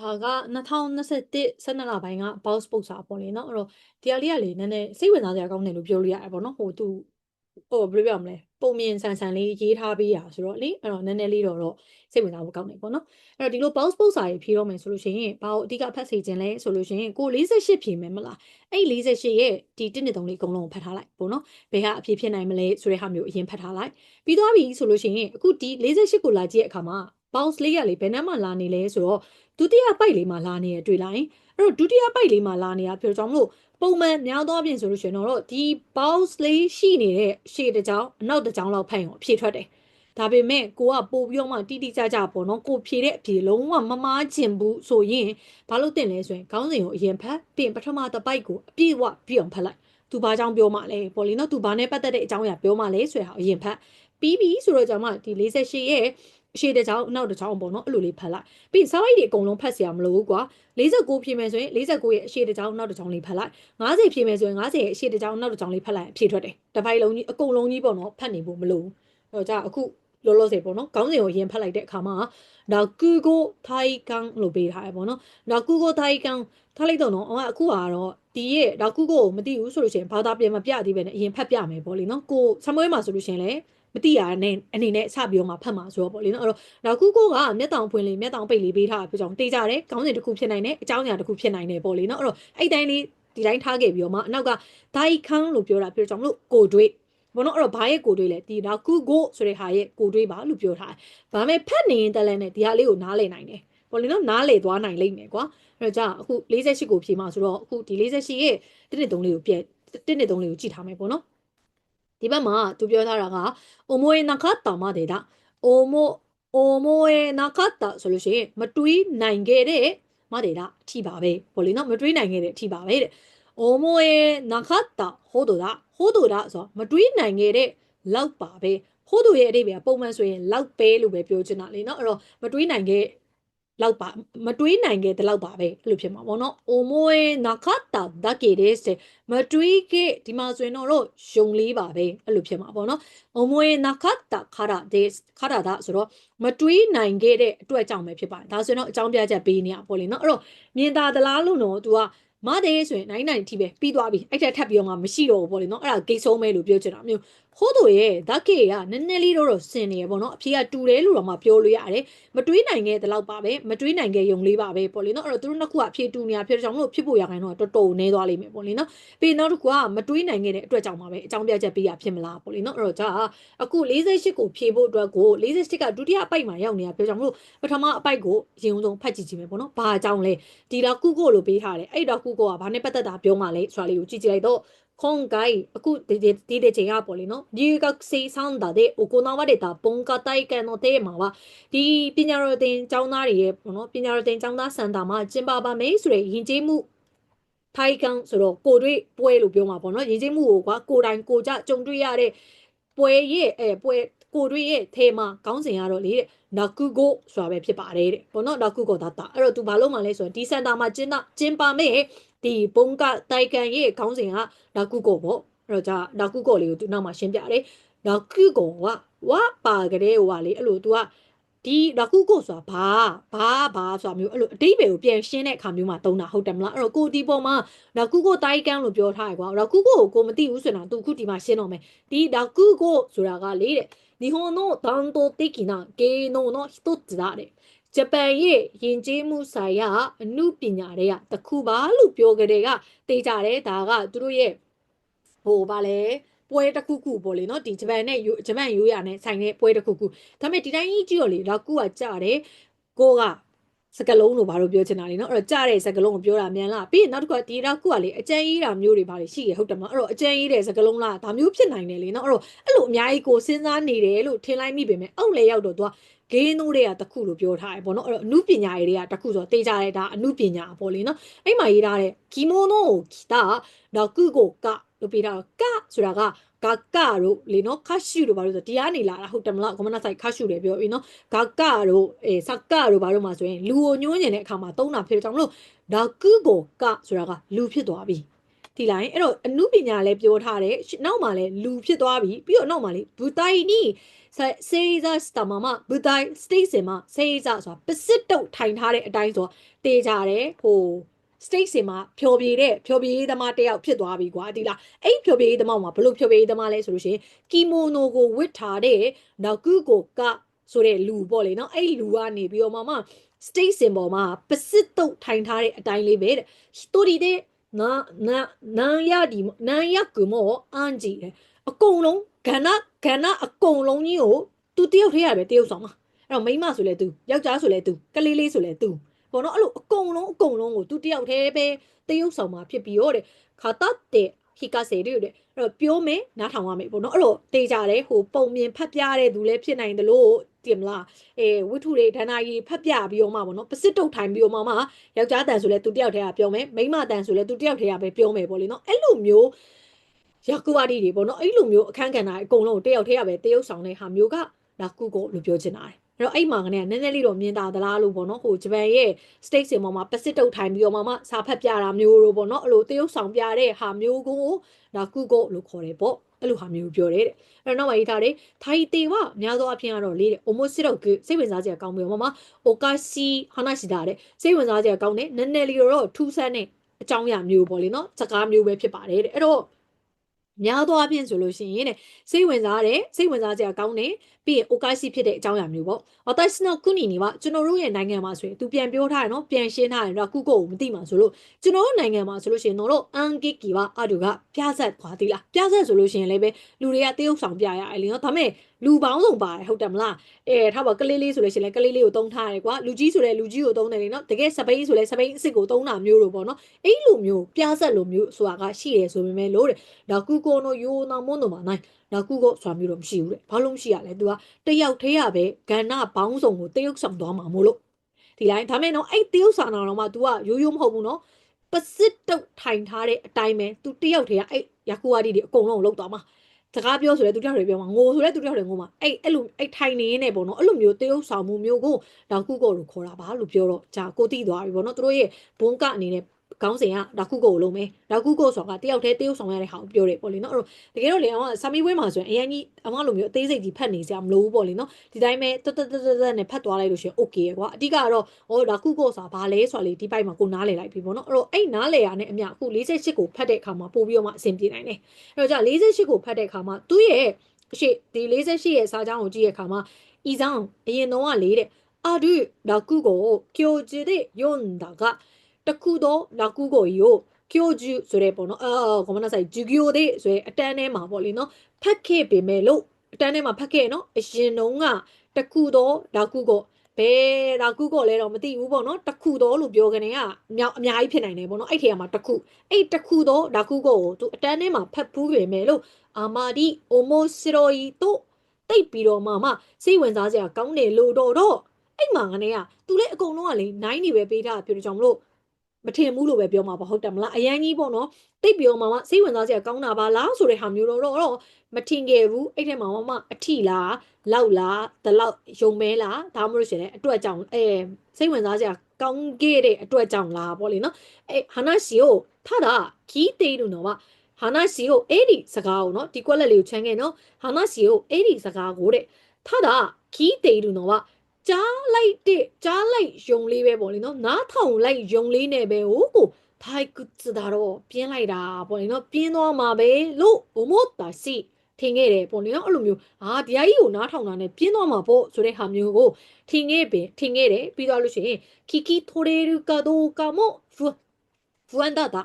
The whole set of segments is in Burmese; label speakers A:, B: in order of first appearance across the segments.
A: ဒါက2021 12လပိုင်းက bounce ပုတ်စာပေါ့လေနော်အဲ့တော့ဒီဟာလေးကလေနည်းနည်းစိတ်ဝင်စားစရာကောင်းတယ်လို့ပြောလို့ရတယ်ပေါ့နော်ဟိုသူဟိုဘယ်လိုပြောမလဲပုံမြင်ဆန်ဆန်လေးရေးထားပေးရဆိုတော့လေအဲ့တော့နည်းနည်းလေးတော့တော့စိတ်ဝင်စားဖို့ကောင်းတယ်ပေါ့နော်အဲ့တော့ဒီလို bounce ပုတ်စာကြီးဖြေတော့မယ်ဆိုလို့ရှိရင်ဘာလို့အဓိကဖတ်စေခြင်းလဲဆိုလို့ရှိရင်ကို48ဖြေမယ်မလားအဲ့48ရဲ့ဒီ1နှစ်3လေးအကုန်လုံးကိုဖတ်ထားလိုက်ပေါ့နော်ဘယ်ဟာအဖြေဖြစ်နိုင်မလဲဆိုတဲ့ဟာမျိုးအရင်ဖတ်ထားလိုက်ပြီးသွားပြီဆိုလို့ရှိရင်အခုဒီ48ကိုလာကြည့်တဲ့အခါမှာ bounce လေးကလေဘယ်နှမ်းမှလာနေလဲဆိုတော့ဒုတိယပိုက်လေးမှာလာနေရတွေ့လိုက်အဲ့တော့ဒုတိယပိုက်လေးမှာလာနေရပြောကြောင့်မလို့ပုံမှန်များသောအားဖြင့်ဆိုလို့ရှိရင်တော့ဒီ bounce လေးရှိနေတဲ့ရှေ့တစ်ကြောင်းအနောက်တစ်ကြောင်းလောက်ဖိုင်ကိုအဖြေထွက်တယ်ဒါပေမဲ့ကိုကပို့ပြီးတော့မှတိတိကျကျပေါ့နော်ကိုဖြေတဲ့အဖြေလုံးဝမမားချင်ဘူးဆိုရင်ဘာလို့တင်လဲဆိုရင်ခေါင်းစဉ်ကိုအရင်ဖတ်ပြင်ပထမတစ်ပိုက်ကိုအပြည့်ဝပြည့်အောင်ဖတ်လိုက်သူဘာကြောင့်ပြောမှလဲပေါ့လေနော်သူဘာနဲ့ပတ်သက်တဲ့အကြောင်းအရာပြောမှလဲဆိုရအောင်အရင်ဖတ်ပြီးပြီဆိုတော့ကြောင့်မှဒီ48ရဲ့ အရှိတဲ့ကြောင်းအနောက်တစ်ကြောင်းပေါ့နော်အဲ့လိုလေးဖတ်လိုက်ပြီးစာရိုက်တွေအကုန်လုံးဖတ်เสียမလို့ကွာ49ဖြည့်မယ်ဆိုရင်49ရဲ့အရှိတစ်ကြောင်းနောက်တစ်ကြောင်းလေးဖတ်လိုက်50ဖြည့်မယ်ဆိုရင်50ရဲ့အရှိတစ်ကြောင်းနောက်တစ်ကြောင်းလေးဖတ်လိုက်အဖြည့်ထွက်တယ်တစ်ဖိုင်လုံးကြီးအကုန်လုံးကြီးပေါ့နော်ဖတ်နေဖို့မလိုဘူးအဲ့တော့じゃအခုလောလောဆယ်ပေါ့နော်ခေါင်းစဉ်ကိုရင်ဖတ်လိုက်တဲ့အခါမှာဒါကူကိုထိုင်ကန်လို့ပေးထားရပေါ့နော်ဒါကူကိုထိုင်ကန်ထားလိုက်တော့နော်အခုကတော့ဒီရဲ့ဒါကူကိုမသိဘူးဆိုလို့ရှိရင်ဘာသာပြန်မပြသေးပဲနဲ့အရင်ဖတ်ပြမယ်ပေါ့လေနော်ကိုဆမွေးမှာဆိုလို့ရှိရင်လည်း မတိရတဲ့အနေနဲ့စပြီးတော့မှဖတ်မှာဆိုတော့ပေါ့လေနော်အဲ့တော့နောက်ခုကိုကမျက်တောင်ဖွင့်လေးမျက်တောင်ပိတ်လေးပေးထားတာဖြစ်ကြောင်းတေးကြတယ်ကောင်းစဉ်တစ်ခုဖြစ်နိုင်တယ်အကြောင်းအရာတစ်ခုဖြစ်နိုင်တယ်ပေါ့လေနော်အဲ့တော့အဲ့တိုင်းလေးဒီတိုင်းထားခဲ့ပြီးတော့မှအနောက်ကဒိုင်ခန်းလို့ပြောတာပြောကြောင်းမလို့ကိုတွေးဘောနော်အဲ့တော့ဘာရဲ့ကိုတွေးလဲဒီတော့ကုကိုဆိုတဲ့ဟာရဲ့ကိုတွေးပါလို့ပြောထားတယ်။ဘာမဲ့ဖတ်နေရင်တက်လဲနဲ့ဒီဟာလေးကိုနားလည်နိုင်တယ်။ဘောလေနော်နားလည်သွားနိုင်လိမ့်မယ်ကွာ။အဲ့တော့ကြာအခု48ကိုဖြေမှာဆိုတော့အခုဒီ48ရဲ့တစ်နှစ်သုံးလေးကိုပြည့်တစ်နှစ်သုံးလေးကိုကြည့်ထားမယ်ပေါ့နော်။ ဒီဘက်မှာသူပြောထားတာကအိုမိုေနာကတာမဒေတာအိုမိုအိုမိုေနာကတာဆိုလို့ရှိရင်မတွေးနိုင်ခဲ့တဲ့မဒေတာအထီပါပဲဘောလေနော်မတွေးနိုင်ခဲ့တဲ့အထီပါပဲတဲ့အိုမိုေနာကတာဟိုတိုဒါဟိုတိုဒါဆိုမတွေးနိုင်ခဲ့တဲ့လောက်ပါပဲဟိုတိုရဲ့အဓိပ္ပာယ်ပုံမှန်ဆိုရင်လောက်ပဲလို့ပဲပြောချင်တာလေနော်အဲ့တော့မတွေးနိုင်ခဲ့ လောက်ပါမတွေးနိုင်ခဲ့တဲ့လောက်ပါပဲအဲ့လိုဖြစ်မှာပေါ့နော်။ omoe nakata dake desu မတွေးခဲ့ဒီမှာဆိုရင်တော့ယုံလေးပါပဲအဲ့လိုဖြစ်မှာပေါ့နော်။ omoe nakata kara desu kara da ဆိုတော့မတွေးနိုင်ခဲ့တဲ့အတွက်ကြောင့်ပဲဖြစ်ပါတယ်။ဒါဆိုရင်တော့အကြောင်းပြချက်ပေးနေရပေါ့လေနော်။အဲ့တော့မြင်သာသလားလို့တော့ तू ကမတဲ့ဆိုရင်နိုင်နိုင်အထိပဲပြီးသွားပြီအဲ့ထက်ထပ်ပြီးတော့မှမရှိတော့ဘူးပေါ့လေနော်အဲ့ဒါဂိတ်ဆုံးမဲလို့ပြောချင်တာမျိုး ဖိုးသူရဲ့ဓာတ်ကေကနည်းနည်းလေးတော့ဆင်နေရပေါ့နော်အဖေကတူတယ်လို့တော့မှပြောလို့ရတယ်မတွေးနိုင်ခဲ့တဲ့လောက်ပါပဲမတွေးနိုင်ခဲ့ရုံလေးပါပဲပေါ့လေနော်အဲ့တော့သူတို့နှစ်ခုကအဖေတူနေတာဖြစ်တဲ့ကြောင့်လို့ဖြစ်ဖို့ရခိုင်တော့တော်တော်နေသွားလိမ့်မယ်ပေါ့လေနော်ပြီးနောက်တစ်ခုကမတွေးနိုင်ခဲ့တဲ့အတွက်ကြောင့်ပါပဲအကြောင်းပြချက်ပေးရဖြစ်မလားပေါ့လေနော်အဲ့တော့ကြာအခု48ကိုဖြေဖို့အတွက်ကို48ကဒုတိယအပိုက်မှာရောက်နေတာပြောကြောင့်လို့ပထမအပိုက်ကိုရင်ုံဆုံးဖတ်ကြည့်ကြည့်မယ်ပေါ့နော်ဘာအကြောင်းလဲဒီတော့ကုကိုလိုပေးထားတယ်အဲ့တော့ကုကိုကဘာနဲ့ပတ်သက်တာပြောမှလဲဆိုတာလေးကိုကြည့်ကြည့်လိုက်တော့ 今回အခုဒီဒီဒီချိန်ရပေါ့လေနော်留学生サンダで行われた文化大会のテーマはဒီပညာတော်သင်ကျောင်းသားတွေရဲ့ပေါ့နော်ပညာတော်သင်ကျောင်းသားစံတာမှာကျင်းပပါမယ်ဆိုတဲ့ယဉ်ကျေးမှုထိုင်ကန်ဆိုတော့ကိုတွေ့ပွဲလို့ပြောမှာပေါ့နော်ယဉ်ကျေးမှုကိုကွာကိုတိုင်ကိုကြကြုံတွေ့ရတဲ့ပွဲရဲ့အဲပွဲကိုတွေ့ရဲ့ထဲမှာခေါင်းစဉ်ရတော့လေတဲ့နာကူကိုဆိုတာပဲဖြစ်ပါတယ်တဲ့ပေါ့နော်နာကူကိုဒါတာအဲ့တော့သူဘာလို့မှလဲဆိုရင်ဒီစန်တာမှာကျင်းကျင်းပါမယ် ဒီဘုံကတိုင်ကန်ရဲ့ခေါင်းစဉ်ကနာကူကိုပေါ့အဲ့တော့じゃနာကူကိုလေးကိုသူနောက်မှာရှင်းပြတယ်နာကူကိုကဝါပါကလေးဟိုကလေအဲ့လို तू ကဒီနာကူကိုဆိုတာဘာဘာဘာဆိုတာမျိုးအဲ့လိုအတိတ်ပဲကိုပြန်ရှင်းတဲ့အခါမျိုးမှာတုံးတာဟုတ်တယ်မလားအဲ့တော့ကိုဒီပေါ်မှာနာကူကိုတိုင်ကန်လို့ပြောထားရကွာနာကူကိုကိုမသိဘူးဆိုတော့ तू ခုဒီမှာရှင်းတော့မယ်ဒီနာကူကိုဆိုတာကလေတဲ့日本の伝統的な芸能の一つだတဲ့ ဂျပန်ရဲ့ယဉ်ကျေးမှုဆိုင်ရာအမှုပညာတွေကတခုပါလို့ပြောကြတဲ့ကသိကြတယ်ဒါကသူတို့ရဲ့ဟိုဗာလဲပွဲတစ်ခုခုပေါ့လေနော်ဒီဂျပန်နဲ့ဂျပန်ရိုးရာနဲ့ဆိုင်တဲ့ပွဲတစ်ခုခုဒါပေမဲ့ဒီတိုင်းကြီးကြည့်ရလေတော့ကိုကကြတယ်ကိုကစကလုံးလို့ဘာလို့ပြောချင်တာလဲနော်အဲ့တော့ကြတဲ့စကလုံးကိုပြောတာမြန်လားပြီးရင်နောက်တစ်ခါဒီတော့ကိုကလေအကြံရေးတာမျိုးတွေဘာတွေရှိရဟုတ်တယ်မဟုတ်အဲ့တော့အကြံရေးတဲ့စကလုံးလားဒါမျိုးဖြစ်နိုင်တယ်လေနော်အဲ့တော့အဲ့လိုအများကြီးကိုစဉ်းစားနေတယ်လို့ထင်လိုက်မိပေမဲ့အောက်လေရောက်တော့သူက ဂေးနိုးတွေကတခုလို့ပြောထားတယ်ပေါ့နော်အဲ့တော့အနုပညာတွေကတခုဆိုတေးကြတယ်ဒါအနုပညာပေါ့လေနော်အဲ့မှာရေးထားတဲ့ကီမိုနိုကိုကီတာတော့ကုကိုကလို့ပြထားတော့ကဆိုတာကဂကတို့လေနော်ခရှုတို့ဘာလို့ဆိုတရားနေလာတာဟုတ်တယ်မလားကမနာဆိုင်ခရှုတယ်ပြောပြီနော်ဂကတို့အဲစကတို့ဘာလို့မှဆိုရင်လူကိုညှိုးညင်တဲ့အခါမှာသုံးတာဖြစ်တယ်ကြောင့်မလို့ဒါကုကိုကဆိုတာကလူဖြစ်သွားပြီ ဒီလိုက်အဲ့တော့အမှုပညာလည်းပြောထားတယ်ရှနောက်မှာလည်းလူဖြစ်သွားပြီပြီးတော့နောက်မှာလေဘူတိုင်နီစေးဇာစတမမဘူတိုင်စတိတ်စင်မှာစေးဇာဆိုတာပစစ်တုတ်ထိုင်ထားတဲ့အတိုင်းဆိုတေးကြတယ်ဟို state စင်မှာဖြော်ပြတဲ့ဖြော်ပြရေးသမားတယောက်ဖြစ်သွားပြီကွာဒီလားအဲ့ဖြော်ပြရေးသမားမှာဘလို့ဖြော်ပြရေးသမားလဲဆိုလို့ရှိရင်ကီမိုနိုကိုဝတ်ထားတဲ့နောက်ကူကိုကဆိုတဲ့လူပေါ့လေနော်အဲ့လူကနေပြီးတော့မှ state စင်ပေါ်မှာပစစ်တုတ်ထိုင်ထားတဲ့အတိုင်းလေးပဲတဲ့ story တဲ့ နာနာနာရဒီနာရကူမောအန်ဂျီတဲ့အကုန်လုံးကဏ္ဍကဏ္ဍအကုန်လုံးကြီးကိုသူတယောက်ထဲရပဲတယောက်ဆောင်မှာအဲ့တော့မိန်းမဆိုလဲသူယောက်ျားဆိုလဲသူကလေးလေးဆိုလဲသူပေါ့နော်အဲ့လိုအကုန်လုံးအကုန်လုံးကိုသူတယောက်တည်းပဲတရုပ်ဆောင်မှာဖြစ်ပြီးတော့တဲ့ခါတတ်တဲ့ ဟီကဆေရီတဲ့အဲ့တော့ပြောမယ်နားထောင်ရမယ်ပေါ့နော်အဲ့တော့တေးကြတယ်ဟိုပုံမြင်ဖတ်ပြတဲ့သူလည်းဖြစ်နိုင်တယ်လို့တင်မလားအဲဝိထုတွေဒဏ္ဍာရီဖတ်ပြပြီးတော့မှပေါ့နော်ပစစ်တုတ်ထိုင်ပြီးတော့မှမှယောက်ျားတန်ဆိုလဲသူတယောက်တည်းကပြောမယ်မိန်းမတန်ဆိုလဲသူတယောက်တည်းကပဲပြောမယ်ပေါ့လေနော်အဲ့လိုမျိုးယာကူဝါဒီတွေပေါ့နော်အဲ့လိုမျိုးအခန်းကဏ္ဍအကုန်လုံးတယောက်တည်းကပဲတရုပ်ဆောင်တဲ့ဟာမျိုးကလာကူကိုလို့ပြောချင်တာတယ် အဲ့တော့အဲ့မှာကလည်းနည်းနည်းလေးတော့မြင်တာသလားလို့ပေါ့နော်ဟိုဂျပန်ရဲ့ state စင်ပေါ်မှာ Pacific ထိုင်ပြီးတော့မှစာဖတ်ပြတာမျိုးလို့ပေါ့နော်အဲ့လိုတရုပ်ဆောင်ပြတဲ့ဟာမျိုးကိုဒါကုကိုလို့ခေါ်တယ်ပေါ့အဲ့လိုဟာမျိုးပြောတယ်တဲ့အဲ့တော့နောက်မှရေးထားတယ်ထိုင်တေဝအများသောအဖြစ်ကတော့လေးတဲ့ omoshiro ကစိတ်ဝင်စားစရာကောင်းပြီးတော့မှ okashi hanashi တာတဲ့စိတ်ဝင်စားစရာကောင်းတယ်နည်းနည်းလေးတော့ထူးဆန်းတဲ့အကြောင်းအရာမျိုးပေါ့လေနော်စကားမျိုးပဲဖြစ်ပါတယ်တဲ့အဲ့တော့များသောအားဖြင့်ဆိုလို့ရှိရင်တဲ့စိတ်ဝင်စားတယ်စိတ်ဝင်စားစရာကောင်းတယ် ပြီးရင် okashi ဖြစ်တဲ့အကြောင်းအရာမျိုးပေါ့။私の国にはကျွန်တော်တို့ရဲ့နိုင်ငံမှာဆိုရင်သူပြန်ပြောထားတယ်နော်ပြန်ရှင်းထားတယ်တော့ကုကိုကိုမသိမှဆိုလို့ကျွန်တော်တို့နိုင်ငံမှာဆိုလို့ရှိရင်တို့အန်ဂီကီပါအတူကပြဆက်ခွာသီလားပြဆက်ဆိုလို့ရှိရင်လည်းပဲလူတွေကတရုပ်ဆောင်ပြရတယ်လीနော်ဒါမဲ့လူပေါင်းစုံပါတယ်ဟုတ်တယ်မလားအဲထားပါကလေးလေးဆိုလို့ရှိရင်လည်းကလေးလေးကိုတုံးထားတယ်ကွာလူကြီးဆိုလည်းလူကြီးကိုတုံးတယ်လေနော်တကယ်စပိန်ဆိုလည်းစပိန်အစ်စ်ကိုတုံးတာမျိုးလိုပေါ့နော်အဲ့လိုမျိုးပြဆက်လိုမျိုးဆိုတာကရှိတယ်ဆိုပေမဲ့လို့တဲ့ဒါကုကိုနိုယိုနာမွန်တို့မှာနိုင် နောက်ကုကောဆိုတာမျိုးတော့မရှိဘူးတဲ့ဘာလို့မရှိရလဲသူကတယောက်တည်းရပဲကဏ္ဍဘောင်းဆောင်ကိုတရုတ်ဆောင်သွားမှာမို့လို့ဒီလိုင်းဒါမဲ့နော်အဲ့တရုတ်ဆောင်တော်တော့မှ तू ကရိုးရိုးမဟုတ်ဘူးနော်ပစစ်တုတ်ထိုင်ထားတဲ့အတိုင်းပဲ तू တယောက်တည်းကအဲ့ယာကူဝါဒီတွေအကုန်လုံးလောက်သွားမှာစကားပြောဆိုလဲသူတယောက်တွေပြောမှာငိုဆိုလဲသူတယောက်တွေငိုမှာအဲ့အဲ့လိုအဲ့ထိုင်နေနေပေါ့နော်အဲ့လိုမျိုးတရုတ်ဆောင်မှုမျိုးကိုနောက်ကုကောကိုခေါ်တာပါလို့ပြောတော့ဂျာကိုတိသွားပြီပေါ့နော်သူတို့ရဲ့ဘုံကအနေနဲ့ ခေါင်းစဉ်ကဒါခုကိုလုံးမယ်ဒါခုကိုဆိုတာကတယောက်တည်းတရုပ်ဆောင်ရတဲ့ဟာကိုပြောတယ်ပေါ့လေနော်အဲ့တော့တကယ်တော့လေအောင်ကစာမေးပွဲမှာဆိုရင်အရင်ကြီးအမလိုမျိုးအသေးစိတ်ကြီးဖတ်နေစရာမလိုဘူးပေါ့လေနော်ဒီတိုင်းပဲတတ်တတ်တတ်တတ်နဲ့ဖတ်သွားလိုက်လို့ရှိရင် okay ကွာအဓိကတော့ဟောဒါခုကိုဆိုတာဘာလဲဆိုတာလေဒီပိုက်မှာကိုနားလည်လိုက်ပြီပေါ့နော်အဲ့တော့အဲ့နားလည်ရတဲ့အမြအခု48ကိုဖတ်တဲ့အခါမှာပို့ပြီးတော့မှအဆင်ပြေနိုင်တယ်အဲ့တော့じゃ48ကိုဖတ်တဲ့အခါမှာသူ့ရဲ့အရှိဒီ48ရဲ့စာကြောင်းကိုကြည့်ရတဲ့အခါမှာဤဆောင်အရင်တော့ကလေတဲ့အာဒုဒါကုကိုကြိုကြည့်တဲ့ယွန်ဒါက တခုတော့နောက်ကူကိုရို့ကျိုကျူဆိုတဲ့ပေါ့နော်အာကောမနာဆိုင်ဂျူကျိုတဲ့ဆိုရအတန်းထဲမှာပေါ့လေနော်ဖတ်ခဲ့ပေမဲ့လို့အတန်းထဲမှာဖတ်ခဲ့နော်အရင်တုန်းကတခုတော့နောက်ကူကိုဘယ်တော့ကုကောလဲတော့မသိဘူးပေါ့နော်တခုတော့လို့ပြောကနေကအများအများကြီးဖြစ်နိုင်တယ်ပေါ့နော်အဲ့ထဲမှာတခုအဲ့တခုတော့ဒါကုကောကိုသူအတန်းထဲမှာဖတ်ဖူးပြင်မယ်လို့အာမာဒီအိုမိုစီရိုယီတို့တိတ်ပြီးတော့မှမှစိတ်ဝင်စားစရာကောင်းတယ်လို့တော့တော့အဲ့မှာကနေကသူလည်းအကုန်လုံးကလေနိုင်နေပဲပေးထားဖြစ်လို့ကြောင့်မလို့ မထင်ဘူးလို့ပဲပြောမှာပေါ့ဟုတ်တယ်မလားအရန်ကြီးပေါ့နော်တိတ်ပြောမှာမှစိတ်ဝင်စားစရာကောင်းတာပါလားဆိုတဲ့ဟာမျိုးတော့တော့မထင်ခဲ့ဘူးအဲ့ထဲမှာမမအထီလားလောက်လားတလောက်ယုံမဲလားဒါမှမဟုတ်ရှင်လေအတွက်ကြောင့်အဲစိတ်ဝင်စားစရာကောင်းခဲ့တဲ့အတွက်ကြောင့်လားပေါ့လေနော်အဲဟာနာရှီကိုထတာခီးတေးလို့တော့ဟာနာရှီကိုအဲ့ဒီစကားကိုနော်ဒီကွက်လက်လေးကိုချမ်းခဲ့နော်ဟာနာရှီကိုအဲ့ဒီစကားကိုတဲ့ထတာခီးတေးလို့တော့ ကြားလိုက်တဲ့ကြားလိုက်ယုံလေးပဲပေါ့လေနော်နားထောင်လိုက်ယုံလေးနဲ့ပဲဟိုကိုထိုင်ကုသတာတော့ပြင်းလိုက်တာပေါ့လေနော်ပြင်းသွားမှာပဲလို့ဘုံမို့တာစီထင်ခဲ့တယ်ပေါ့လေနော်အဲ့လိုမျိုးအာတရားကြီးကိုနားထောင်တာနဲ့ပြင်းသွားမှာပေါ့ဆိုတဲ့ဟာမျိုးကိုထင်ခဲ့ပင်ထင်ခဲ့တယ်ပြီးတော့လို့ရှိရင်ခီကီထိုရေရူကာဒိုကာမိုဖူဖူအန်ဒါတာ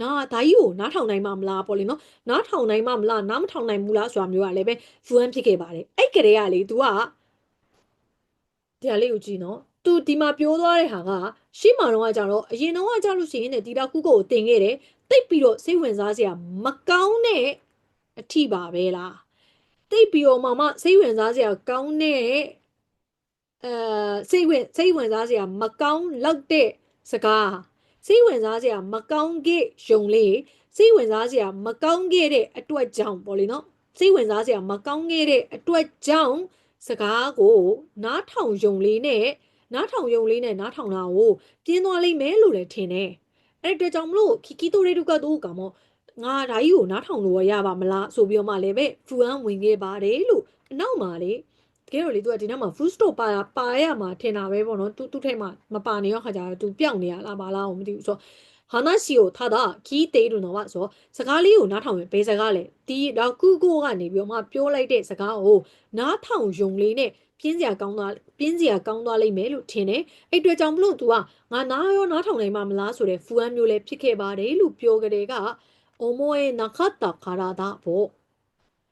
A: နာဒါကြီးကိုနားထောင်နိုင်မှာမလားပေါ့လေနော်နားထောင်နိုင်မှာမလားနားမထောင်နိုင်ဘူးလားဆိုတာမျိုးကလည်းပဲဖူအန်ဖြစ်ခဲ့ပါတယ်အဲ့ကလေးကလေ तू က တရားလေးကိုကြည့်နော်သူဒီမှာပြောသွားတဲ့ဟာကရှေ့မှာတော့ကကြတော့အရင်တော့ကကြလို့ရှိရင်ဒီတော့ကုကိုကိုတင်ခဲ့တယ်တိတ်ပြီးတော့စိတ်ဝင်စားစရာမကောင်းတဲ့အထီပါပဲလားတိတ်ပြီးတော့မှမစိတ်ဝင်စားစရာကောင်းတဲ့အဲစိတ်ဝင်စိတ်ဝင်စားစရာမကောင်းလောက်တဲ့စကားစိတ်ဝင်စားစရာမကောင်းခဲ့ယုံလေးစိတ်ဝင်စားစရာမကောင်းခဲ့တဲ့အတွက်ကြောင့်ပေါ့လေနော်စိတ်ဝင်စားစရာမကောင်းခဲ့တဲ့အတွက်ကြောင့် စကားကို နားထောင်ယုံလေးနဲ့နားထောင်ယုံလေးနဲ့နားထောင်တာကိုပြင်းသွားလိမ့်မယ်လို့လည်းထင်တယ်။အဲ့ဒီကြောင့်မလို့ခီကီတိုရေတုကတော့ကမောငါဒါကြီးကိုနားထောင်လို့ရပါမလားဆိုပြီးတော့မှလည်းပဲဖူအန်ဝင်ခဲ့ပါတယ်လို့အနောက်မှာလေတကယ်တော့လေသူကဒီနောက်မှာ full stop ပါပါရမှာထင်တာပဲပေါ့နော်သူသူ့ထဲမှာမပါနေရောခါကြတော့သူပျောက်နေရလားမလားမသိဘူးဆိုတော့ 話をただ聞いているのはဆိုစကားလေးကိုနားထောင်ရင်ဘယ်စကားလဲဒီတော့ကုကိုကနေပြီးတော့မှပြောလိုက်တဲ့စကားကိုနားထောင်ယုံလေးနဲ့ပြင်းစရာကောင်းသွားပြင်းစရာကောင်းသွားလိမ့်မယ်လို့ထင်တယ်အဲ့အတွက်ကြောင့်မလို့ तू ကငါနားရောနားထောင်နိုင်မှာမလားဆိုတဲ့ဖူအန်မျိုးလည်းဖြစ်ခဲ့ပါတယ်လို့ပြောကြတဲ့က思えなかったからだပေါ့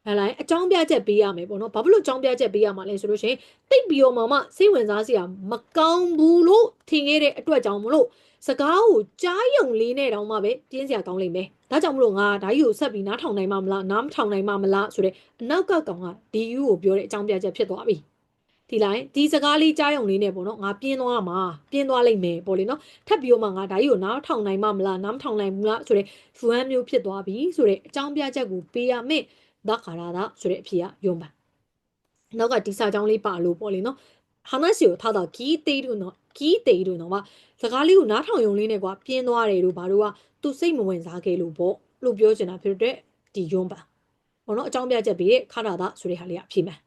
A: ဟဲ့လိုက်အကြောင်းပြချက်ပေးရမယ်ပေါ့နော်ဘာဖြစ်လို့အကြောင်းပြချက်ပေးရမှာလဲဆိုလို့ရှိရင်တိတ်ပြီးတော့မှမစိတ်ဝင်စားစရာမကောင်းဘူးလို့ထင်ခဲ့တဲ့အတွက်ကြောင့်မလို့စကားကိုကြားယုံလေးနဲ့တောင်မှပဲပြင်းစရာကောင်းလိမ့်မယ်ဒါကြောင့်မလို့ငါဒါကြီးကိုဆက်ပြီးနားထောင်နိုင်မှာမလားနားမထောင်နိုင်မှာမလားဆိုတဲ့အနောက်ကကောင်ကဒီယူကိုပြောတဲ့အကြောင်းပြချက်ဖြစ်သွားပြီဒီလိုက်ဒီစကားလေးကြားယုံလေးနဲ့ပေါ့နော်ငါပြင်းသွားမှာပြင်းသွားလိမ့်မယ်ပေါ့လေနော်ထပ်ပြီးတော့မှငါဒါကြီးကိုနားထောင်နိုင်မှာမလားနားမထောင်နိုင်ဘူးလားဆိုတဲ့ဖူဟန်မျိုးဖြစ်သွားပြီဆိုတဲ့အကြောင်းပြချက်ကိုပေးရမယ် ဒါကာရာဒါဆိုတဲ့အဖြေကယုံပါနောက်ကဒီစာကြောင်းလေးပါလို့ပေါ့လေနော်ဟာနစီကိုထားတာကီးသေးတို့နော်ကီးသေးတို့နော်ကစကားလေးကိုနားထောင်ယုံလေးနဲ့ကွာပြင်းသွားတယ်လို့ဘာလို့ကသူစိတ်မဝင်စားခဲ့လို့ပေါ့လို့ပြောချင်တာဖြစ်တဲ့ဒီယုံပါဘောနော်အကြောင်းပြချက်ပြီးတဲ့ခါတာဒါဆိုတဲ့ဟာလေးကဖြေမှန်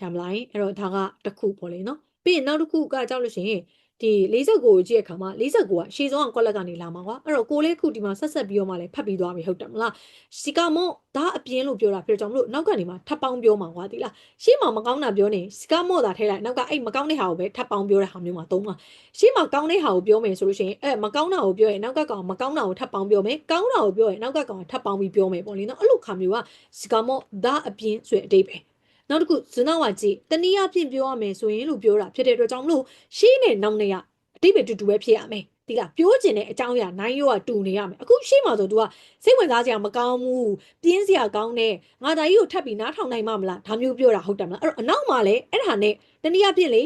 A: ရမလားအဲ့တော့ဒါကတစ်ခုပေါ့လေနော်ပြီးရင်နောက်တစ်ခုကကြောက်လို့ရှိရင် ဒီ49ကိုကြည့်ရခါမှာ49ကရှေ့ဆုံးကကွက်လက်ကနေလာမှာကွာအဲ့တော့ကိုလေးခုဒီမှာဆက်ဆက်ပြီးတော့မှလည်းဖတ်ပြီးသွားပြီဟုတ်တယ်မလားစီကမော့ဒါအပြင်းလို့ပြောတာပြောကြောင့်မလို့နောက်ကနေမှထပ်ပေါင်းပြောမှာကွာဒီလားရှေ့မှာမကောင်းတာပြောနေစီကမော့သာထဲလိုက်နောက်ကအဲ့မကောင်းတဲ့ဟာကိုပဲထပ်ပေါင်းပြောတဲ့ဟာမျိုးမှာသုံးမှာရှေ့မှာကောင်းတဲ့ဟာကိုပြောမယ်ဆိုလို့ရှိရင်အဲမကောင်းတာကိုပြောရင်နောက်ကကောင်မကောင်းတာကိုထပ်ပေါင်းပြောမယ်ကောင်းတာကိုပြောရင်နောက်ကကောင်ထပ်ပေါင်းပြီးပြောမယ်ပေါ့လေနော်အဲ့လိုခါမျိုးကစီကမော့ဒါအပြင်းဆိုတဲ့အတိတ်ပဲ နောက်တစ်ခုဇွနဝါကြည့်တနည်းအားဖြင့်ပြောရမယ်ဆိုရင်လို့ပြောတာဖြစ်တဲ့အတွက်ကြောင့်မလို့ရှေ့နဲ့နောက်နဲ့ကအတိတ်ပဲတူတူပဲဖြစ်ရမယ်ဒီလားပြောကျင်တဲ့အကြောင်းအရာနိုင်ရောကတူနေရမယ်အခုရှေ့မှာဆို तू ကစိတ်ဝင်စားစရာမကောင်းဘူးပြင်းစရာကောင်းတဲ့ငါဒါကြီးကိုထပ်ပြီးနားထောင်နိုင်မှာမလားဒါမျိုးပြောတာဟုတ်တယ်မလားအဲ့တော့အနောက်မှာလည်းအဲ့ဒါနဲ့တနည်းအားဖြင့်လေ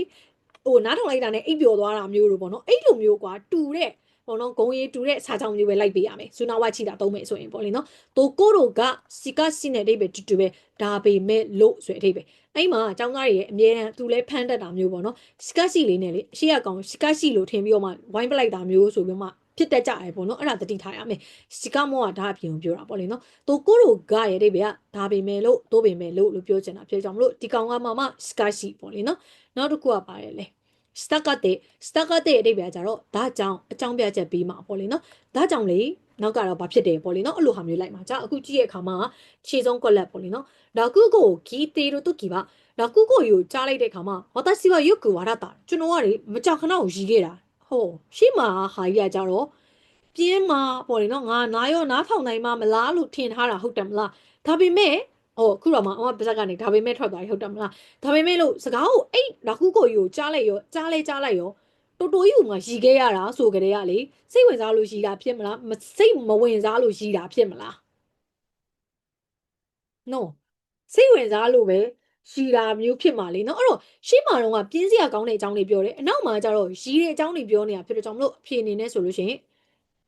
A: ဟိုနားထောင်လိုက်တာနဲ့အိပ်ပျော်သွားတာမျိုးလို့ပေါ့နော်အဲ့လိုမျိုးကွာတူတဲ့ ပေါ့နော်ဂုံရီတူတဲ့စာချောင်းမျိုးပဲလိုက်ပေးရမယ်။ဇူနာဝါချီတာသုံးမယ်ဆိုရင်ပေါ့လေနော်။တိုကိုရိုကစီကစီနဲ့အတိတ်ပဲတူတူပဲဒါပေမဲ့လို့ဆိုတဲ့အတိတ်ပဲ။အဲ့မှာအကြောင်းသားတွေရဲ့အမြဲတမ်းသူလဲဖမ်းတတ်တာမျိုးပေါ့နော်။စီကစီလေးနဲ့လေအရှိရကောင်စီကစီလို့ထင်ပြီးတော့မှဝိုင်းပလိုက်တာမျိုးဆိုပြီးမှဖြစ်တတ်ကြရပေါ့နော်အဲ့ဒါတတိထားရမယ်စီကမောကဒါအပြင်ကိုပြောတာပေါ့လေနော်တိုကိုရိုကရဲ့အိဗေကဒါပေမဲ့လို့တိုးပေမဲ့လို့လို့ပြောချင်တာဖြစ်ကြောင်မလို့ဒီကောင်ကမှမှစကရှိပေါ့လေနော်နောက်တစ်ခုကပါတယ်လေ စတကတဲ့စတကတဲ့အဓိပ္ပာယ်ကြတော့ဒါကြောင့်အကြောင်းပြချက်ပြီးမှာပေါ့လေနော်ဒါကြောင့်လေနောက်ကတော့ဘာဖြစ်တယ်ပေါ့လေနော်အဲ့လိုဟာမျိုးလိုက်မှာじゃအခုကြည့်ရဲ့အခါမှာခြေဆုံးကွက်လက်ပေါ့လေနော်ဒါကုကိုဂီတေရိုတုကီပါဒါကုကိုယူကြားလိုက်တဲ့အခါမှာဝါတာစီဝါယုတ်ကူဝါရတာကျွန်တော်ကလေမကြောက်ခဏကိုရီခဲ့တာဟိုရှေ့မှာဟာကြီးကကြတော့ပြင်းမှာပေါ့လေနော်ငါနားရောနားထောင်နိုင်မှာမလားလို့ထင်ထားတာဟုတ်တယ်မလားဒါပေမဲ့ ဟိုခုတော့မှအမပါဇက်ကနေဒါပေမဲ့ထွက်သွားရဟုတ်တယ်မလားဒါပေမဲ့လို့စကားကိုအဲ့နောက်ခုကိုယူကြားလိုက်ရောကြားလဲကြားလိုက်ရောတော်တော်ကြီးကရီခဲ့ရတာဆိုကြတဲ့ကလေစိတ်ဝင်စားလို့ရီတာဖြစ်မလားစိတ်မဝင်စားလို့ရီတာဖြစ်မလား no စိတ်ဝင်စားလို့ပဲရီတာမျိုးဖြစ်မှာလေနော်အဲ့တော့ရှေ့မှာတော့ကပြင်းစရာကောင်းတဲ့အကြောင်းတွေပြောတယ်အနောက်မှာကျတော့ရီတဲ့အကြောင်းတွေပြောနေတာဖြစ်လို့ကြောင့်မလို့အဖြေအနေနဲ့ဆိုလို့ရှိရင်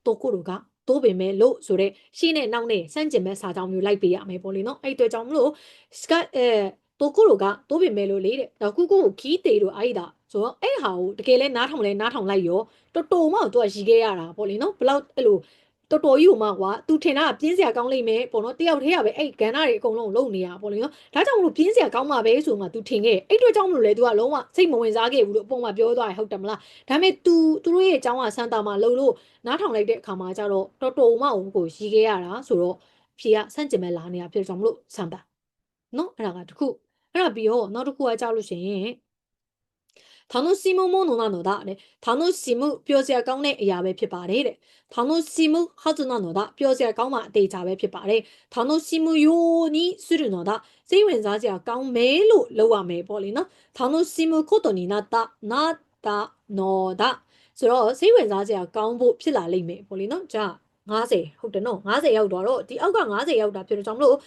A: တိုကိုတို့က တိုးပင်မဲ့လို့ဆိုတော့ရှင်းနဲ့နောက်နဲ့စန့်ကျင်မဲ့စာကြောင်းမျိုးလိုက်ပေးရမယ်ပေါ့လေနော်အဲ့အတွက်ကြောင့်မလို့စကအဲတိုကိုတို့ကတိုးပင်မဲ့လို့လေတဲ့တော့ကုကုကိုခီးတေတို့အဲ့ဒါဆိုတော့အဲ့ဟာကိုတကယ်လဲနားထောင်လဲနားထောင်လိုက်ရောတော်တော်မှသူကရီခဲ့ရတာပေါ့လေနော်ဘလောက်အဲ့လို တော်တော်ကြီးဟိုမှကွာသူထင်တာကပြင်းစရာကောင်းလိမ့်မယ်ပေါ့နော်တယောက်တည်းကပဲအဲ့ကဏ္ဍတွေအကုန်လုံးလုံနေရပေါ့လေနော်ဒါကြောင့်မလို့ပြင်းစရာကောင်းမှာပဲဆိုမှသူထင်ခဲ့အဲ့အတွက်ကြောင့်မလို့လေသူကလုံးဝစိတ်မဝင်စားခဲ့ဘူးလို့အပုံမှပြောသွားရဟုတ်တယ်မလားဒါပေမဲ့ तू သူတို့ရဲ့အကြောင်းကစမ်းတာမှလုံလို့နားထောင်လိုက်တဲ့အခါမှာကျတော့တော်တော်မှကိုရီခဲ့ရတာဆိုတော့ဖြေကဆန့်ကျင်မဲ့လာနေတာဖြစ်ကြောင့်မလို့စမ်းပါနော်အဲ့ဒါကတခုအဲ့ဒါပြီးတော့နောက်တစ်ခုကကြောက်လို့ရှိရင် 楽しむものなのだね。楽しむပြောစရာကောင်းတဲ့အရာပဲဖြစ်ပါတယ်တဲ့။楽しむはずなのだပြောစရာကောင်းမှအသေးချာပဲဖြစ်ပါတယ်။楽しむようにするのだစိတ်ဝင်စားစရာကောင်းမယ်လို့လုပ်ရမယ်ပေါ့လေနော်။楽しむことになったなったのだဆိုတော့စိတ်ဝင်စားစရာကောင်းဖို့ဖြစ်လာလိမ့်မယ်ပေါ့လေနော်။じゃあ90ဟုတ်တယ်နော်90ရောက်တော့တော့ဒီအောက်က90ရောက်တာဖြစ်တော့ကြောင့်မလို့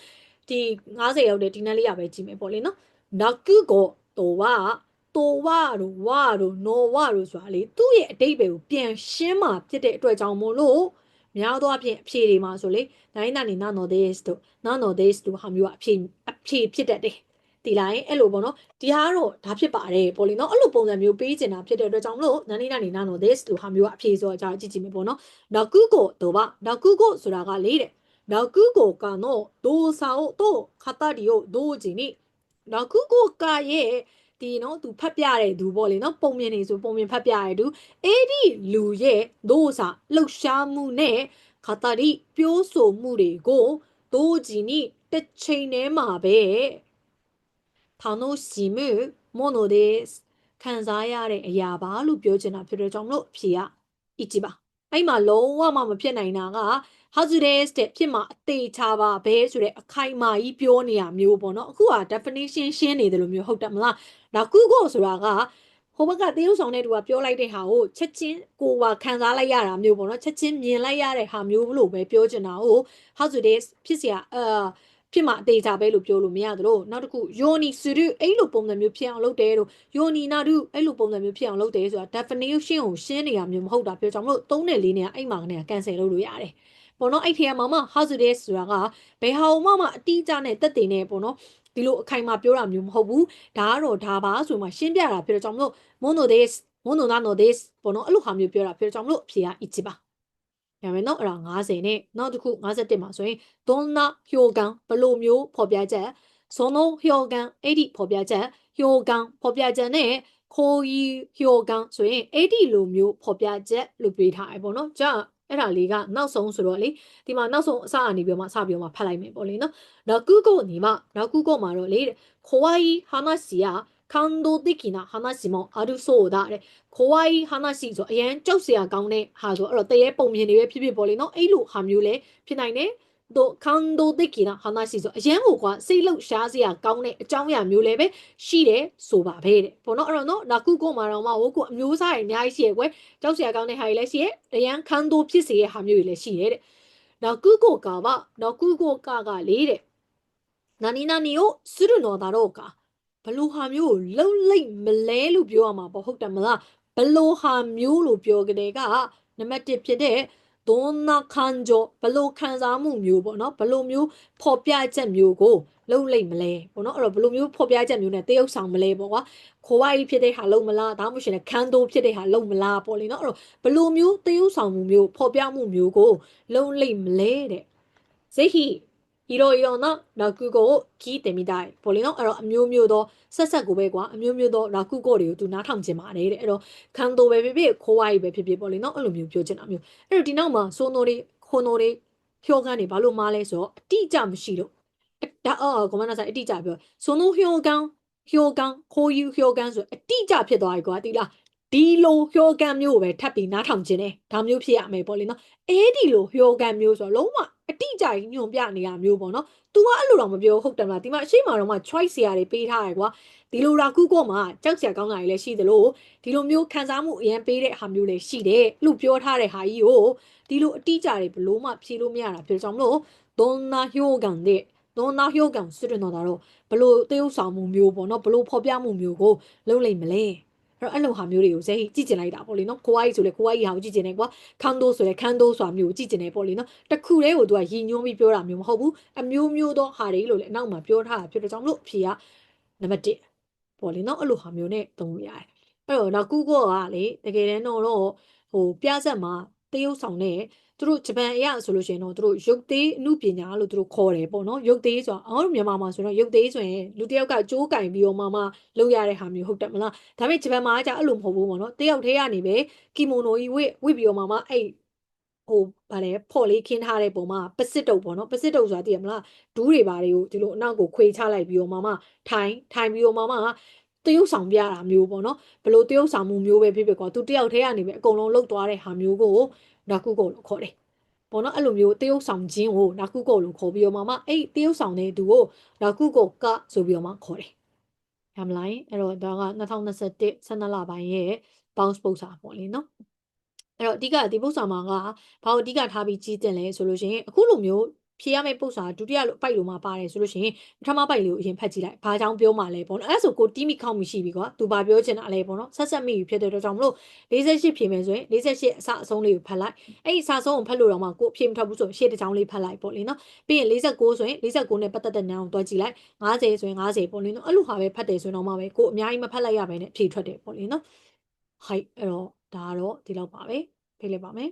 A: ဒီ90ရောက်တဲ့ဒီနန်းလေးရပဲကြည့်မယ်ပေါ့လေနော်။泣くことは တိုဝါတို့ဝါတို့နောဝါတို့ဆိုတာလေသူ့ရဲ့အတိတ်ပဲကိုပြန်ရှင်းမှာဖြစ်တဲ့အတွက်ကြောင့်မို့လို့များသောအားဖြင့်အဖြေတွေမှာဆိုလေနိုင်နာနေနာနော်ဒေးစ်တို့နာနော်ဒေးစ်တို့ဟာမျိုးကအဖြေအဖြေဖြစ်တတ်တယ်ဒီလိုင်းအဲ့လိုပေါ့နော်ဒီဟာတော့ဒါဖြစ်ပါတယ်ပေါ့လေနော်အဲ့လိုပုံစံမျိုးပေးကျင်တာဖြစ်တဲ့အတွက်ကြောင့်မလို့နန်းလေးကနေနာနော် this လို့ဟာမျိုးကအဖြေဆိုကြကြည့်ကြည့်မယ်ပေါ့နော်နောက်ကုကိုတို့ပါနောက်ကုကိုဆိုတာကလေးတဲ့နောက်ကုကိုကနောဒေါ်စာတို့ခတာဒီယိုဒိုဂျီနီနောက်ကုကိုကရဲ့ ဒီနော်သူဖတ်ပြတဲ့သူပေါ့လေနော်ပုံမြင်နေဆိုပုံမြင်ဖတ်ပြတဲ့သူအဲ့ဒီလူရဲ့ဒိုးစာလှုပ်ရှားမှုနဲ့ခတာရီပြောဆိုမှုတွေကိုဒိုးကြီးနိတစ်ချိန်တည်းမှာပဲထောင်လို့စီမှုမိုနိုဒေးခံစားရတဲ့အရာပါလို့ပြောချင်တာဖြစ်တဲ့ကြောင့်မလို့အဖြေကအကြည့်ပါအဲ့မှာလုံးဝမှမဖြစ်နိုင်တာက hazardous တဲ့ဖြစ်မှာအသေးချပါဘဲဆိုတဲ့အခိုင်အမာကြီးပြောနေရမျိုးပေါ့နော်အခုက definition ရှင်းနေတယ်လို့မျိုးဟုတ်တယ်မလားဒါကုကိုဆိုတာကဟိုဘက်ကတေးဥဆောင်တဲ့သူကပြောလိုက်တဲ့ဟာကိုချက်ချင်းကိုယ်ပါခံစားလိုက်ရတာမျိုးပေါ့နော်ချက်ချင်းမြင်လိုက်ရတဲ့ဟာမျိုးလို့ပဲပြောချင်တာကို hazardous ဖြစ်เสียအာဖြစ်မှာအသေးချပဲလို့ပြောလို့မရသလိုနောက်တစ်ခုယောနီစရုအဲ့လိုပုံစံမျိုးဖြစ်အောင်လုပ်တယ်လို့ယောနီနာရုအဲ့လိုပုံစံမျိုးဖြစ်အောင်လုပ်တယ်ဆိုတာ definition ကိုရှင်းနေရမျိုးမဟုတ်တာပြောကြောင့်မလို့သုံးနဲ့လေးနဲ့အဲ့မှာကနေ cancel လုပ်လို့ရတယ် ပေါ့နော်အဲ့ထဲမှာမှ hazardous ဆိုတာကဘယ်ဟာမှမအတိအကျနဲ့တက်တည်နေပေါ့နော်ဒီလိုအခိုင်အမာပြောတာမျိုးမဟုတ်ဘူးဒါကတော့ဒါပါဆိုမှရှင်းပြတာဖြစ်တော့ကြောင့်မလို့ mono this mono nano this ပေါ့နော်အဲ့လိုဟာမျိုးပြောတာဖြစ်တော့ကြောင့်မလို့အဖြေက ichi ပါဒါပေမဲ့တော့အဲ့ဒါ90နဲ့နောက်တစ်ခု51မှာဆိုရင် donna hyogan ဘယ်လိုမျိုးဖော်ပြချက် sono hyogan အဲ့ဒီဖော်ပြချက် hyogan ဖော်ပြချက်နဲ့ခိုးရီဟျိုကန်ဆိုရင်အဲ့ဒီလိုမျိုးဖော်ပြချက်လို့ပြောထားတယ်ပေါ့နော်ကြာ အဲ့ဒါလေးကနောက်ဆုံးဆိုတော့လေဒီမှာနောက်ဆုံးအစအနေပြီးမှစပြီးမှဖတ်လိုက်မယ်ပေါ့လေနော်နောက်ကုကိုညီမနောက်ကုကိုမှာတော့လေခိုဝိုင်းဟာနာစီယာ感動的な話もあるそうだတဲ့怖い話ဆိုအရန်ကြောက်စရာကောင်းတဲ့ဟာဆိုအဲ့တော့တရေပုံမြင်တွေပဲဖြစ်ဖြစ်ပေါ့လေနော်အဲ့လိုဟာမျိုးလဲဖြစ်နိုင်တယ် တို့ခံဒိုတက်ကိနာဟာနာစီဆိုအရန်ကိုကွာစိတ်လှုပ်ရှားစရာကောင်းတဲ့အကြောင်းအရာမျိုးလည်းပဲရှိတယ်ဆိုပါပဲတဲ့ပေါ့နော်အဲ့တော့နော်နာကုကိုမှာတော့မဟုတ်ကိုအမျိုးသားတွေအများကြီးရှိရကွယ်ကြောက်စရာကောင်းတဲ့ဟာတွေလည်းရှိရအရန်ခံဒိုဖြစ်စေတဲ့ဟာမျိုးတွေလည်းရှိတယ်တဲ့နောက်ကုကိုကပါနောက်ကုကိုကကလေးတဲ့နာနီနာနီကိုစရုနော်ဒါတော့ကဘလို့ဟာမျိုးကိုလှုပ်လိုက်မလဲလို့ပြောရမှာပေါ့ဟုတ်တယ်မလားဘလို့ဟာမျိုးလို့ပြောကြတဲ့ကနံပါတ်1ဖြစ်တဲ့ ဒွန်နာခန်ဂျိုဘလို့ခံစားမှုမျိုးပေါ့နော်ဘလို့မျိုးဖော်ပြချက်မျိုးကိုလုံးလိုက်မလဲပေါ့နော်အဲ့တော့ဘလို့မျိုးဖော်ပြချက်မျိုးနဲ့တရုပ်ဆောင်မလဲပေါ့ကွာခိုးဝါကြီးဖြစ်တဲ့ဟာလုံးမလားဒါမှမဟုတ်ရင်ခန်းတိုးဖြစ်တဲ့ဟာလုံးမလားပေါ့လေနော်အဲ့တော့ဘလို့မျိုးတရုပ်ဆောင်မှုမျိုးဖော်ပြမှုမျိုးကိုလုံးလိုက်မလဲတဲ့ぜひいろいろな落語を聞いてみたいပေါ့လေနော်အဲ့တော့အမျိုးမျိုးသောဆက်ဆက်ကိုပဲကွာအမျိုးမျိုးသော落語တွေကိုသူနားထောင်ခြင်းပါတယ်တဲ့အဲ့တော့ခံတိုပဲဖြစ်ဖြစ်ခိုးဝါးကြီးပဲဖြစ်ဖြစ်ပေါ့လေနော်အဲ့လိုမျိုးပြောချင်တာမျိုးအဲ့တော့ဒီနောက်မှာဆိုနိုတွေခိုနိုတွေဖြောကန်းတွေဘာလို့မားလဲဆိုတော့အတိအကျမရှိတော့ဒါအော်ကမန်နာဆိုင်အတိအကျပြောဆိုနိုဖြောကန်းဖြောကန်းခိုးယူဖြောကန်းဆိုအတိအကျဖြစ်သွားပြီကွာဒီလား ဒီလိုဖြောကန်းမျိုးကိုပဲထပ်ပြီးနားထောင်ခြင်းနဲ့ဒါမျိုးဖြစ်ရမယ်ပေါ့လေနော်အဲ့ဒီလိုဖြောကန်းမျိုးဆိုတော့လုံးဝအတိအကျကြီးညွန်ပြနေတာမျိုးပေါ့နော်။ तू ကအဲ့လိုတော့မပြောဟုတ်တယ်မလား။ဒီမှာအရှိမတော့မှ choice တွေတွေပေးထားရကွာ။ဒီလိုရာကူကောမှာကြောက်စရာကောင်းတာတွေလည်းရှိသလိုဒီလိုမျိုးခံစားမှုအရင်ပေးတဲ့ဟာမျိုးလည်းရှိတယ်။လို့ပြောထားတဲ့ဟာကြီးကိုဒီလိုအတိအကျတွေဘလို့မှဖြေလို့မရတာပြောကြောင့်မလို့ဒွန်နာဟျိုကန်တဲ့ဒွန်နာဟျိုကန်ဆွတ်တော့တော့ဘလို့တရုပ်ဆောင်မှုမျိုးပေါ့နော်ဘလို့ဖော်ပြမှုမျိုးကိုလုံးလိုက်မလဲ။အဲ့ တော့အဲ့လိုဟာမျိုးတွေကိုဇဲကြည့်ကျင်လိုက်တာပေါ့လေနော်ကိုဝါကြီးဆိုလေကိုဝါကြီးဟာကိုကြည့်ကျင်နေကွာခန်းတိုးဆိုလေခန်းတိုးဆိုတာမျိုးကိုကြည့်ကျင်နေပေါ့လေနော်တခုတည်းကိုသူကရည်ညွှန်းပြီးပြောတာမျိုးမဟုတ်ဘူးအမျိုးမျိုးသောဟာတွေလို့လေအနောက်မှာပြောထားတာဖြစ်တဲ့ကြောင့်မလို့အဖြေကနံပါတ်1ပေါ့လေနော်အဲ့လိုဟာမျိုးနဲ့သုံးလို့ရတယ်အဲ့တော့နောက်ကူကောကလေတကယ်တမ်းတော့ဟိုပြဆက်မှာတရုပ်ဆောင်တဲ့ သူတို့ဂျပန်အရာဆိုလို့ရှိရင်တော့သူတို့ရုပ်သေးအမှုပညာလို့သူတို့ခေါ်တယ်ပေါ့နော်ရုပ်သေးဆိုတာအော်မြန်မာမှာဆိုတော့ရုပ်သေးဆိုရင်လူတစ်ယောက်ကကြိုးကင်ပြီးတော့မှမှလုပ်ရတဲ့ဟာမျိုးဟုတ်တယ်မလားဒါပေမဲ့ဂျပန်မှာကအဲ့လိုမဟုတ်ဘူးပေါ့နော်တယောက်တည်းကနေပဲကီမိုနိုကြီးဝတ်ဝတ်ပြီးတော့မှမှအဲ့ဟိုဗာလဲဖော်လေးခင်းထားတဲ့ပုံမှာပစစ်တုပ်ပေါ့နော်ပစစ်တုပ်ဆိုတာသိရမလားဒူးတွေဘာတွေကိုဒီလိုအနောက်ကိုခွေချလိုက်ပြီးတော့မှမှထိုင်ထိုင်ပြီးတော့မှမှတရုပ်ဆောင်ပြတာမျိုးပေါ့နော်ဘလို့တရုပ်ဆောင်မှုမျိုးပဲဖြစ်ဖြစ်ကွာသူတယောက်တည်းကနေပဲအကုန်လုံးလှုပ်သွားတဲ့ဟာမျိုးကို နာကုကိုလို့ခေါ်တယ်ပေါ့နော်အဲ့လိုမျိုးတရုပ်ဆောင်ခြင်းကိုနာကုကိုလို့ခေါ်ပြီးတော့မှအဲ့တရုပ်ဆောင်တဲ့သူကိုနာကုကိုကဆိုပြီးတော့မှခေါ်တယ်။ရမလားအဲ့တော့ဒါက2021 12လပိုင်းရဲ့ bounce ပု္ပ္ပာပေါ့လေနော်။အဲ့တော့အဓိကဒီပု္ပ္ပာမှာကဘာကိုအဓိကထားပြီးကြီးတင်လဲဆိုလို့ရှိရင်အခုလိုမျိုး ဖြေရမယ့်ပု္ပ္ပာဒုတိယလိုပိုက်လိုမှာပါတယ်ဆိုလို့ရှိရင်ပထမပိုက်လေးကိုအရင်ဖတ်ကြည့်လိုက်ဘာကြောင့်ပြောမှလဲပေါ့နော်အဲ့ဆိုကိုတီးမိခောက်မိရှိပြီကွာသူဘာပြောချင်တာလဲပေါ့နော်ဆက်ဆက်မိပြီဖြစ်တဲ့အတွက်ကြောင့်မလို့48ဖြေမယ်ဆိုရင်48အစအဆုံးလေးကိုဖတ်လိုက်အဲ့ဒီအစအဆုံးကိုဖတ်လို့တော့မှကိုဖြေမထွက်ဘူးဆိုရင်ရှေ့တစ်ချောင်းလေးဖတ်လိုက်ပေါ့လေနော်ပြီးရင်49ဆိုရင်49နဲ့ပတ်သက်တဲ့နာမ်ကိုတွက်ကြည့်လိုက်50ဆိုရင်50ပေါ့လေနော်အဲ့လိုဟာပဲဖတ်တယ်ဆိုရင်တော့မှပဲကိုအများကြီးမဖတ်လိုက်ရဘဲနဲ့ဖြေထွက်တယ်ပေါ့လေနော်ဟိုက်အဲ့တော့ဒါကတော့ဒီလောက်ပါပဲဖိလိုက်ပါမယ်